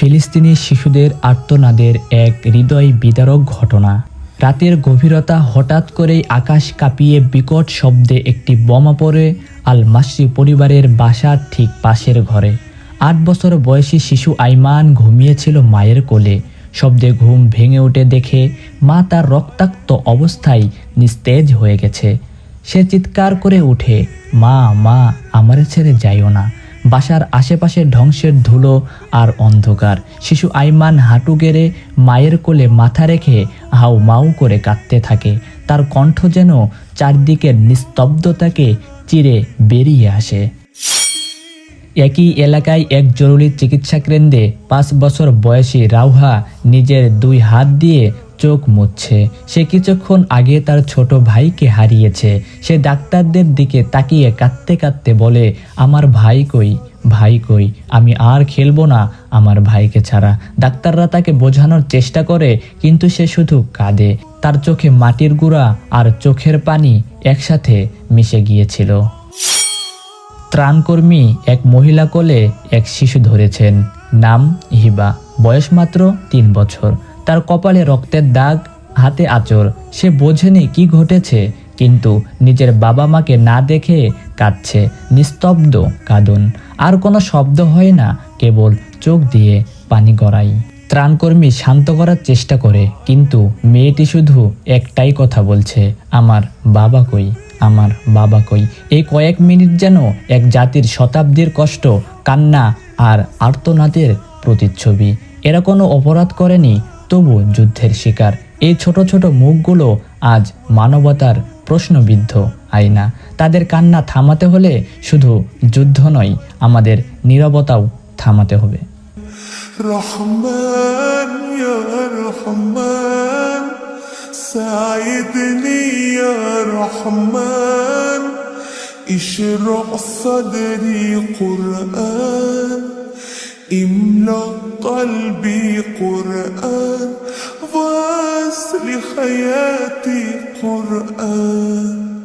ফিলিস্তিনি শিশুদের আর্তনাদের এক হৃদয় বিদারক ঘটনা। রাতের গভীরতা হঠাৎ করেই আকাশ কাঁপিয়ে বিকট শব্দে একটি বোমা পড়ে আল মাসরি পরিবারের বাসার ঠিক পাশের ঘরে। আট বছর বয়সী শিশু আইমান ঘুমিয়েছিল মায়ের কোলে। শব্দে ঘুম ভেঙে উঠে দেখে মা তার রক্তাক্ত অবস্থায় নিস্তেজ হয়ে গেছে। সে চিৎকার করে উঠে, মা মা, আমার ছেড়ে যাইও না। বাসার আশেপাশে ধ্বংসের ধুলো আর অন্ধকার। শিশু আইমান হাঁটু গেড়ে মায়ের কোলে মাথা রেখে হাউ মাউ করে কাঁদতে থাকে। তার কণ্ঠ যেন চারদিকের নিস্তব্ধতাকে চিরে বেরিয়ে আসে। একই এলাকায় এক জরুরি চিকিৎসা কেন্দ্রে পাঁচ বছর বয়সী রাউহা নিজের দুই হাত দিয়ে চোখ মুছছে। সে কিছুক্ষণ আগে তার ছোট ভাইকে হারিয়েছে। সে ডাক্তারদের দিকে তাকিয়ে কাঁদতে কাঁদতে বলে, আমার ভাই কই? ভাই কই? আমি আর খেলব না আমার ভাইকে ছাড়া। ডাক্তাররা তাকে বোঝানোর চেষ্টা করে, কিন্তু সে শুধু কাঁদে। তার চোখে মাটির গুঁড়া আর চোখের পানি একসাথে মিশে গিয়েছিল। ত্রাণকর্মী এক মহিলা কোলে এক শিশু ধরেছেন। নাম হিবা। বয়স মাত্র তিন বছর। তার কপালে রক্তের দাগ, হাতে আচর সে বোঝেনি কি ঘটেছে, কিন্তু নিজের বাবা মাকে না দেখে কাঁদছে, নিস্তব্ধ কাঁদন। আর কোনো শব্দ হয় না, কেবল চোখ দিয়ে পানি গড়াই। ত্রাণকর্মী শান্ত করার চেষ্টা করে, কিন্তু মেয়েটি শুধু একটাই কথা বলছে, আমার বাবা কই? আমার বাবা কই? এই কয়েক মিনিট যেন এক জাতির শতাব্দীর কষ্ট, কান্না আর আর্তনাদের প্রতিচ্ছবি। এরা কোনো অপরাধ করেনি তবু যুদ্ধের শিকার এই ছোট ছোট মুখগুলো আজ মানবতার প্রশ্নবিদ্ধ আয়না তাদের কান্না থামাতে হলে শুধু যুদ্ধ নয় আমাদের নীরবতাও থামাতে হবে رحمن يا رحمن ساعدني يا رحمن اشرح صدري قرآن املأ قلبي قرآن واصل حياتي قرآن.